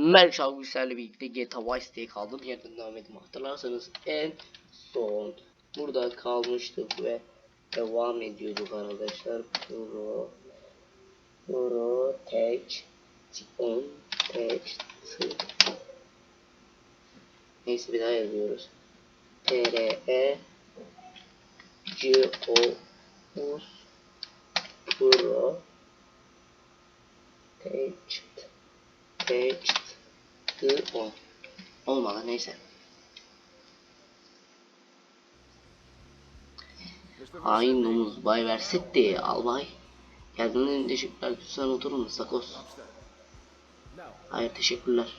Merhaba Gülsel'le birlikte GTA Vice City'ye kaldım yerden devam edeyim hatırlarsanız en son burada kalmıştık ve devam ediyorduk arkadaşlar. Pro Pro Tech on Tech Neyse bir daha yazıyoruz. T R E C O U S Pro Tech Text on. Olmadı neyse. Hain domuz bay versetti albay. Geldiğinden teşekkürler lütfen oturun sakos. Hayır teşekkürler.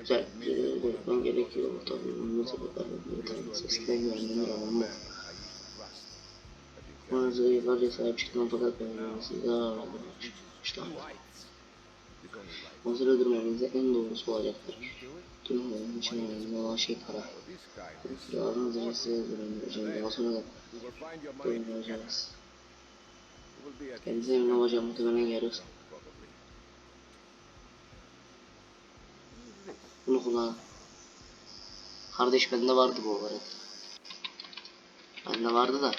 Güzel, güzel öğretmen gerekiyor. Tabii bunun sebeplerle bir tane eskiden güvendiğim ramanlı. Bazı yıllarca sahip çıktım fakat ben size aramışlar. Hazır öldürmemize en doğrusu olacaktır. Oyunun için önemli olan şey para. Silahın hazırlığı size öldürmeyeceğim. Daha sonra da öldüreceğiz. Kendinize emin olacağım muhtemelen yarız. Bunu kullan. Kardeş bende vardı bu arada. Bende vardı da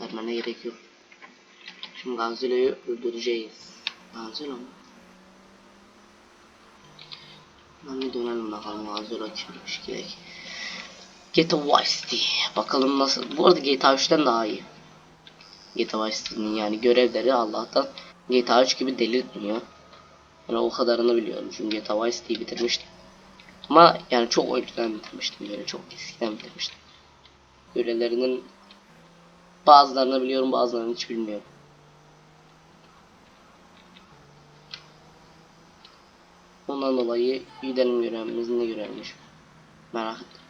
vermene gerek yok. Şimdi Ganzilo'yu öldüreceğiz. Ganzilo mu? Ben bir dönelim bakalım Ganzilo kimmiş gerek. GTA Vice City. Bakalım nasıl. Bu arada GTA 3'ten daha iyi. GTA Vice City'nin yani görevleri Allah'tan GTA 3 gibi delirtmiyor. Yani o kadarını biliyorum çünkü GTA Vice City'yi bitirmiştim. Ama yani çok önceden bitirmiştim böyle çok eskiden bitirmiştim. Görevlerinin bazılarını biliyorum bazılarını hiç bilmiyorum. Ondan dolayı gidelim görevimiz ne görevmiş. Merak ettim.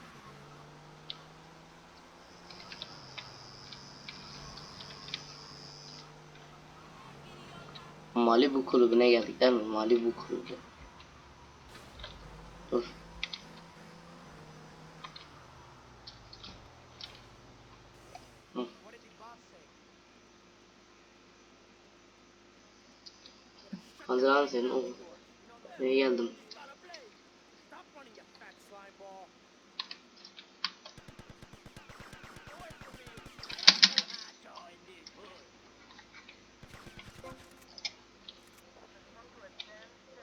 Malibu kulübüne geldik değil mi? Malibu kulübü. Dur. Hı. Haziran senin oğlum. Nereye geldim?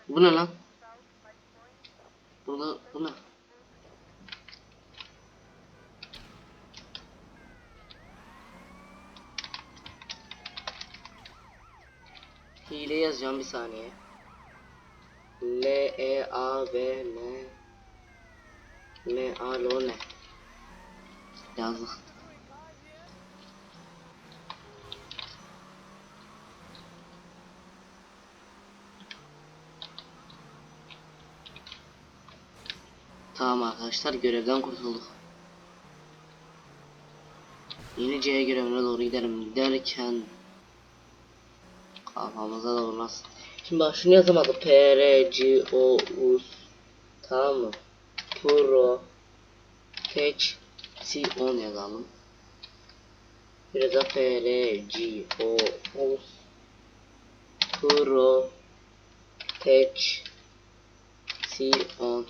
Bu ne lan? Burada bu ne? Hile yazacağım bir saniye. L E A V N M A L O N Yazdık. Tamam arkadaşlar görevden kurtulduk. Yeni C görevine doğru gidelim derken kafamıza doğru nasıl Şimdi bak şunu yazamadım. P, R, G, O, U, S. Tamam mı? Pro, Catch, C, 10 yazalım. Biraz da P, R, G, O, U, S. Pro, Catch, C, 10.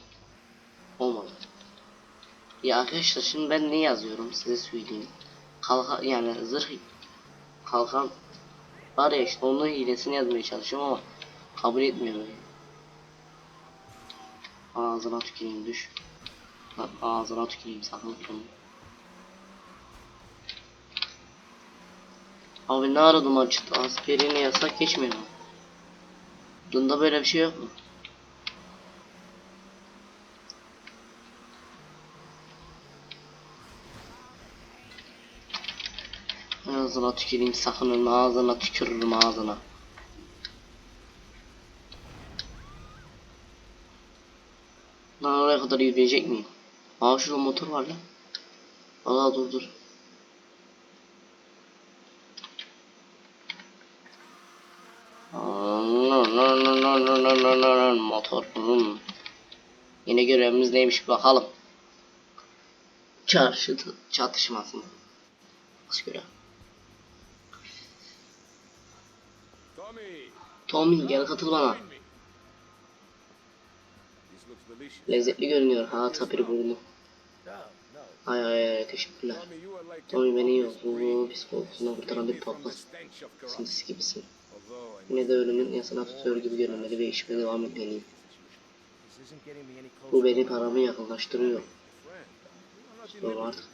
Olmadı. Ya arkadaşlar şimdi ben ne yazıyorum size söyleyeyim. Kalka yani zırh kalkan var ya işte onun hilesini yazmaya çalışıyorum ama kabul etmiyor beni. Ağzına tüküreyim düş. Ağzına tüküreyim sakın şunu. Abi ne aradım açıkta askerine yasak geçmiyor mu? Bunda böyle bir şey yok mu? Ağzına tüküreyim sakın ölme ağzına tükürürüm ağzına. Lan oraya kadar yürüyecek miyim? Aa şurada motor var lan. Valla dur dur. Motor. Hmm. Yine görevimiz neymiş bakalım. Çarşı çatışması. Nasıl görev? Tommy gel katıl bana. Lezzetli görünüyor. Ha tapir burnu. Ay ay ay teşekkürler. Tommy, beni breed. pis kokusundan kurtaran bir papaz. stench of corruption. Sinsi gibisin. Yine de ölümün yasına tutuyor gibi görünmeli ve işime devam etmeliyim. Bu beni paramı yakınlaştırıyor. Doğru artık.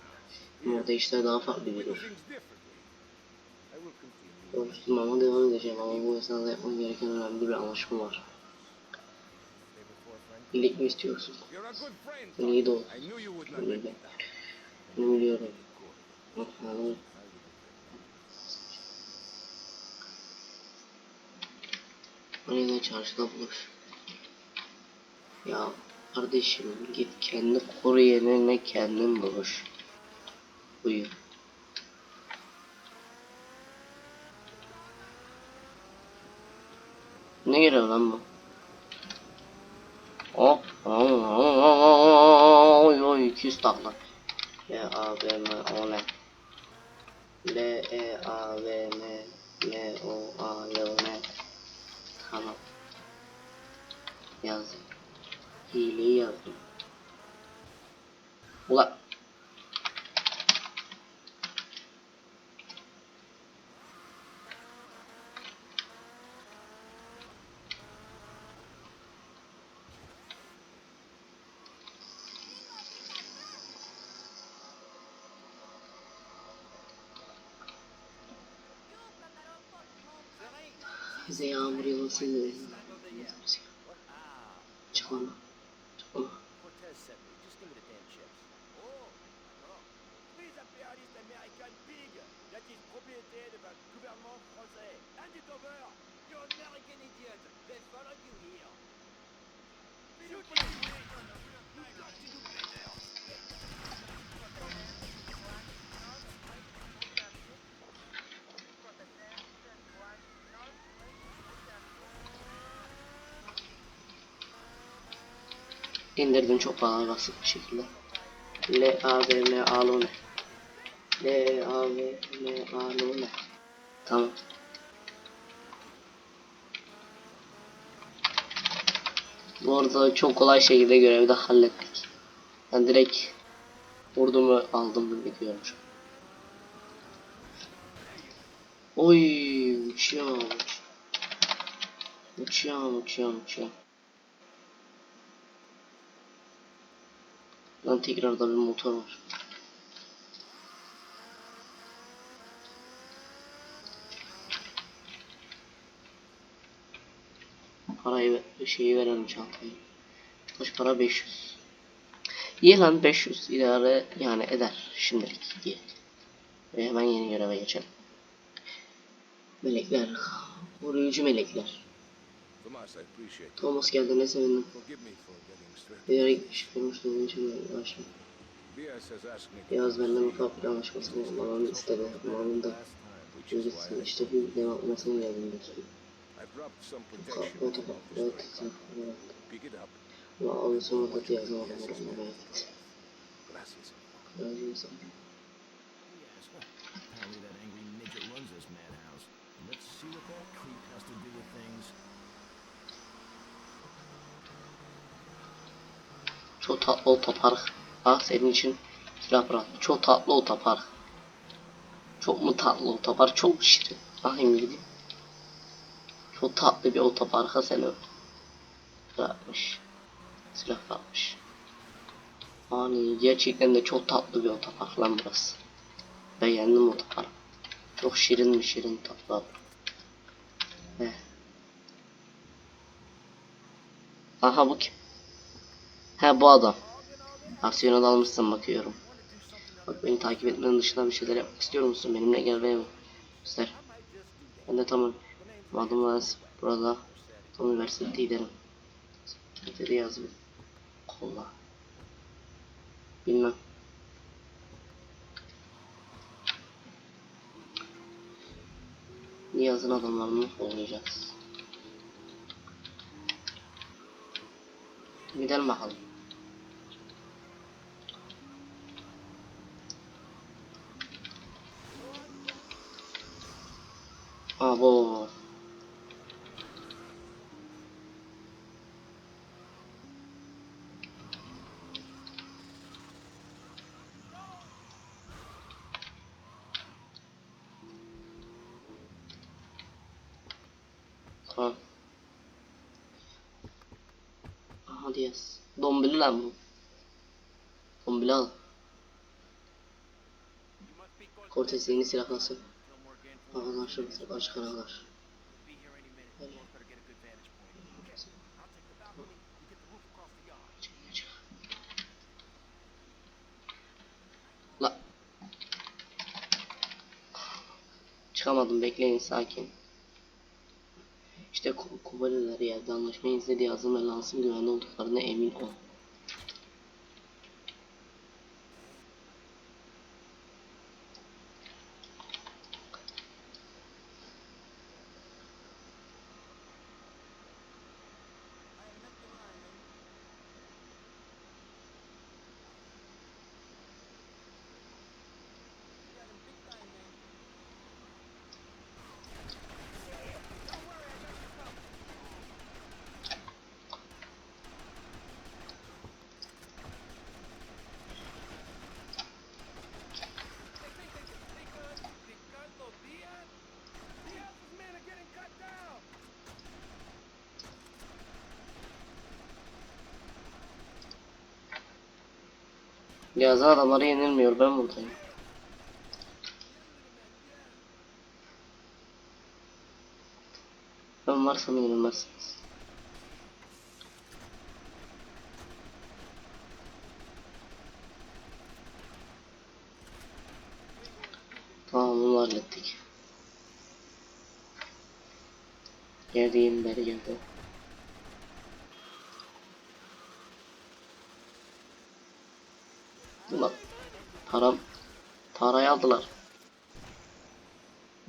Ama orada işler daha farklı will continue. Dostum devam edeceğim ama bu esnada yapmam gereken önemli bir anlaşma var. Birlik mi istiyorsun? Sen iyi de ol. I knew you would not Öyle let me de. down. Bunu biliyorum. Anladım. Yine çarşıda buluş. Ya kardeşim git kendi koru yerine kendin buluş. Buyur. Ne geliyor lan bu? Hop. Oy oy 200 takla. L A V M O N L E A V M L O A L N Tamam. Yazdım. Hileyi yazdım. Ulan. Bize yağmur yağmasıyla İndirdim çok kolay basit bir şekilde. L A V M A L O N L A V M A L O N Tamam. Bu arada çok kolay şekilde görevi de hallettik. Ben direkt ordumu aldım gidiyorum şu an. Oy uçuyorum. Uçuyorum uçuyorum uçuyorum. Lan tekrarda bir motor var. Parayı şeyi verelim çantayı. Kaç para 500. İyi lan 500 idare yani eder şimdilik diye. Ve hemen yeni göreve geçelim. Melekler. Koruyucu melekler. Thomas geldiğine sevindim. Bir yere gitmiş görmüştüm. için uğraştım. Yaz benimle mukabele anlaşmasını yapmamı istedi. Malum da Öncesi işte bir devamlamasını geldim bekliyorum. I dropped some Kapı protection. otopak evet evet. Pick Çok tatlı otopark. Ah senin için silah bırak. Çok tatlı otopark. Çok mu tatlı otopark? Çok şirin. Ah eminim. Çok tatlı bir otoparka seni bırakmış. Silah bırakmış. Hani gerçekten de çok tatlı bir otopark lan burası. Beğendim otopark. Çok şirin bir şirin tatlı. Heh. Aha bu kim? He bu adam. Aksiyona dalmışsın bakıyorum. Bak beni takip etmenin dışında bir şeyler yapmak istiyor musun? Benimle gel ve göster. Ben de tamam. Adım Laz. Burada. Tam üniversiteye giderim. Dedi yazım. Kolla. Bilmem. Niyaz'ın adamlarını kollayacağız. Gidelim bakalım. Abo. Ha. Hadi yes. Dombili lan bu. Dombili al. Cortez yeni silah nasıl? Ağlar şu silahlar çıkarırlar. La. Çıkamadım bekleyin sakin. İşte Ku- Kubaliler yerde anlaşmayı izlediği hazır ve lansın güvende olduklarına emin ol. Birazdan adamlara yenilmiyor ben buradayım. Ben varsam yenilmezsiniz. Tamam bunu hallettik. Geldi yenileri geldi. Ulan param parayı aldılar.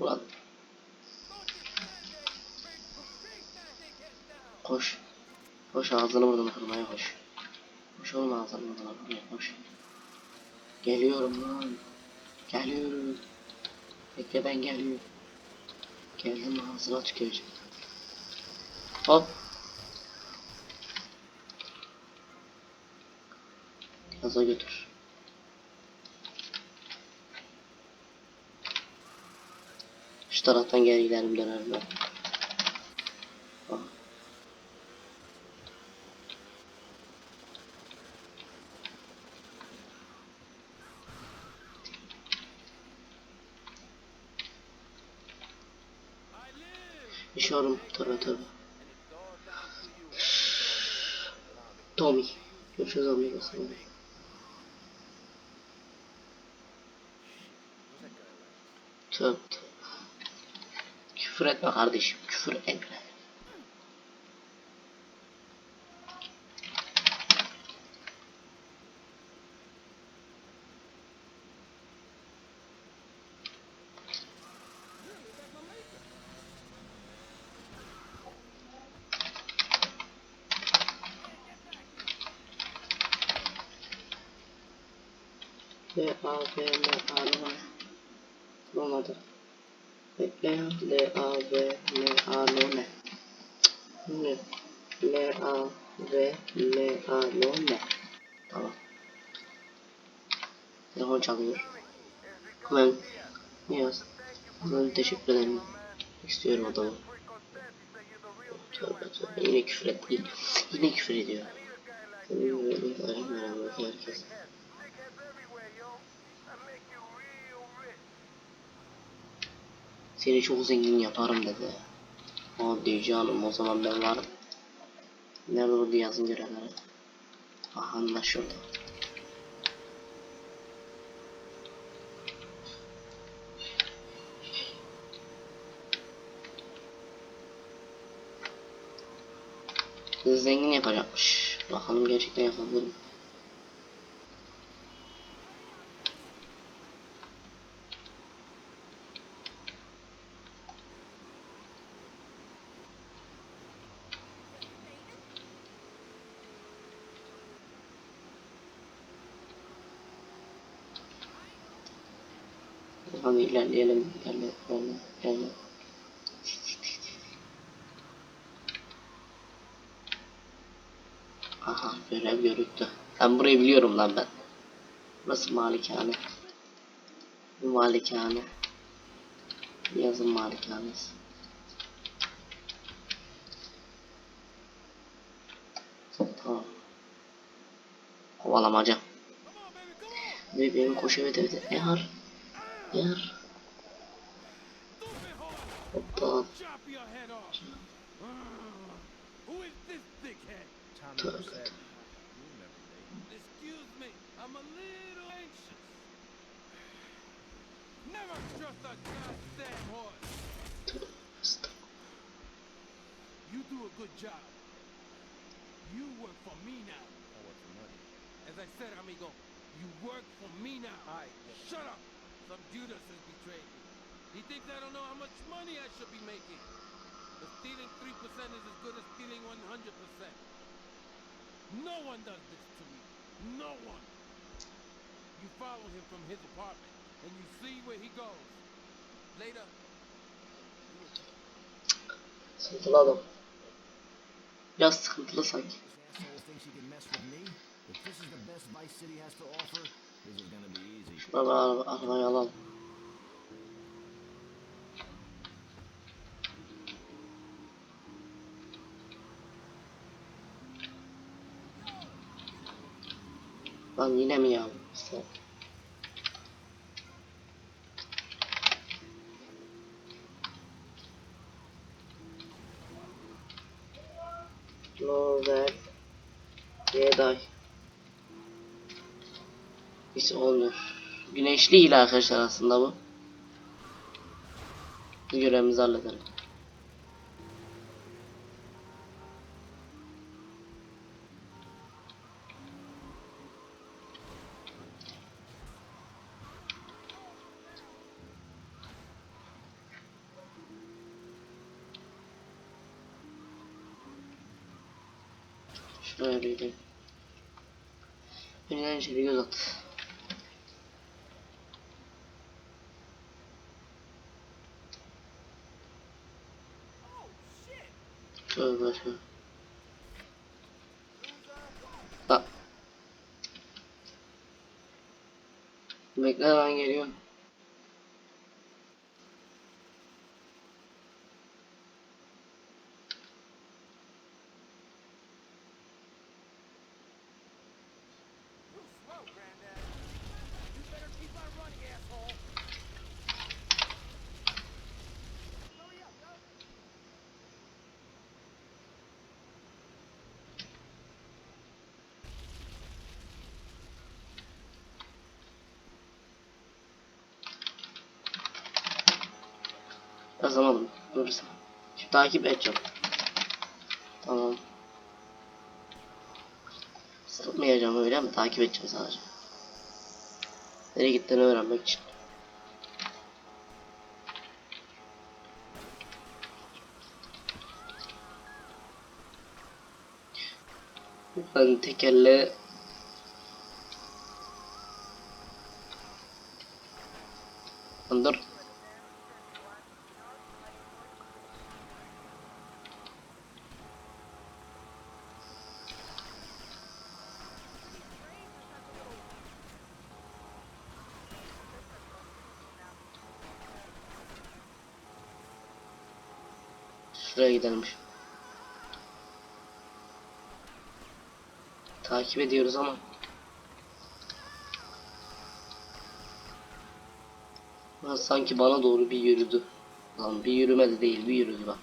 Ulan koş. Koş ağzını buradan kırmaya koş. Koş oğlum ağzını buradan kırmaya koş. Geliyorum lan. Geliyorum. Bekle ben geliyorum. Geldim ağzına tüküreceğim. Hop. Gaza götür. Taraftan geri gidelim dönelim ben. Yaşıyorum tövbe tövbe. Tommy. Görüşürüz amigos. Tövbe tövbe. Küfür etme kardeşim. Küfür etme. L A V M A L. L A V M A L ne? Ne? L A V M A L ne? Tamam. Telefon çalıyor. Hemen yaz. Hemen teşekkür ederim. İstiyorum adamı. Tövbe tövbe. Yine küfür etti. Yine küfür ediyor. Senin böyle herkes. Seni çok zengin yaparım dedi. Hadi canım o zaman ben varım. Nerede oldu yazın görevleri? Aha anlaşıldı. Sizi zengin yapacakmış. Bakalım gerçekten yapabilir mi? Tamam ilerleyelim. İlerle, ilerle, ilerle. Aha görev görüldü. Ben burayı biliyorum lan ben. Burası malikane. Bu malikane. Yazın malikanesi. Tamam. Kovalamaca. Ve benim koşu evet evet. Ne har? Horse. Chop your head off. Who is this dickhead? Tövbe. Excuse me, I'm a little anxious. Never trust a goddamn horse. You do a good job. You work for me now. I work for money. As I said, amigo, you work for me now. I shut up. Some Judas has betrayed me. He thinks I don't know how much money I should be making. But stealing 3% is as good as stealing 100%. No one does this to me. No one. You follow him from his apartment, and you see where he goes. Later, Sıkıntılı adam. Biraz sıkıntılı sanki. This asshole thinks he can mess with me. If this is the best Vice City has to offer, bir araba, arabayı alalım. Lan yine mi ya? Sen. Novel Jedi Hiç olmuyor. Güneşli hile arkadaşlar aslında bu. Görevimizi halledelim. Şuraya bir gidelim. Önden içeri göz at. Tövbe tövbe. Bak. Bekle ben geliyorum. Yazamadım. Durursa. Şimdi takip edeceğim. Tamam. Sıkmayacağım öyle ama takip edeceğim sadece. Nereye gittiğini öğrenmek için. Ben tekerle Lan dur. Şuraya gidermiş. Takip ediyoruz ama. Sanki bana doğru bir yürüdü. Lan bir yürümedi değil bir yürüdü bak.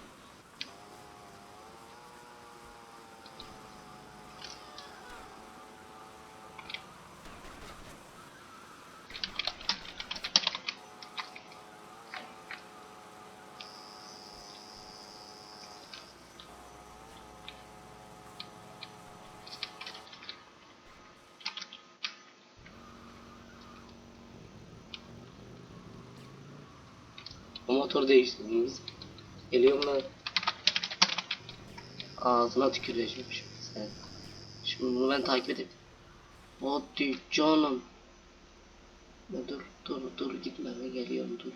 O motor değiştirdiniz. Geliyorum ben. Ağzına tüküreceğim şimdi sen. Şimdi bunu ben takip edeyim. Hadi canım. Dur dur dur gitme geliyorum dur.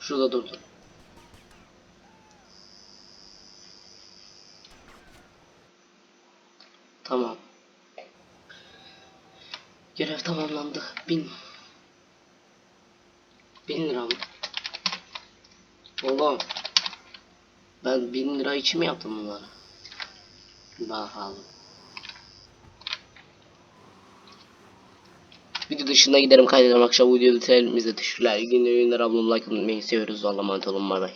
Şurada durdum. Tamam. Görev tamamlandı. Bin. Bin lira mı? Oğlum. Ben 1000 lira için mi yaptım bunları? Bakalım. Video dışında giderim kaydederim akşam videoda bitirelim. Biz de teşekkürler. İyi günler ablam like unutmayın. Seviyoruz. Allah'a emanet olun. Bay bay.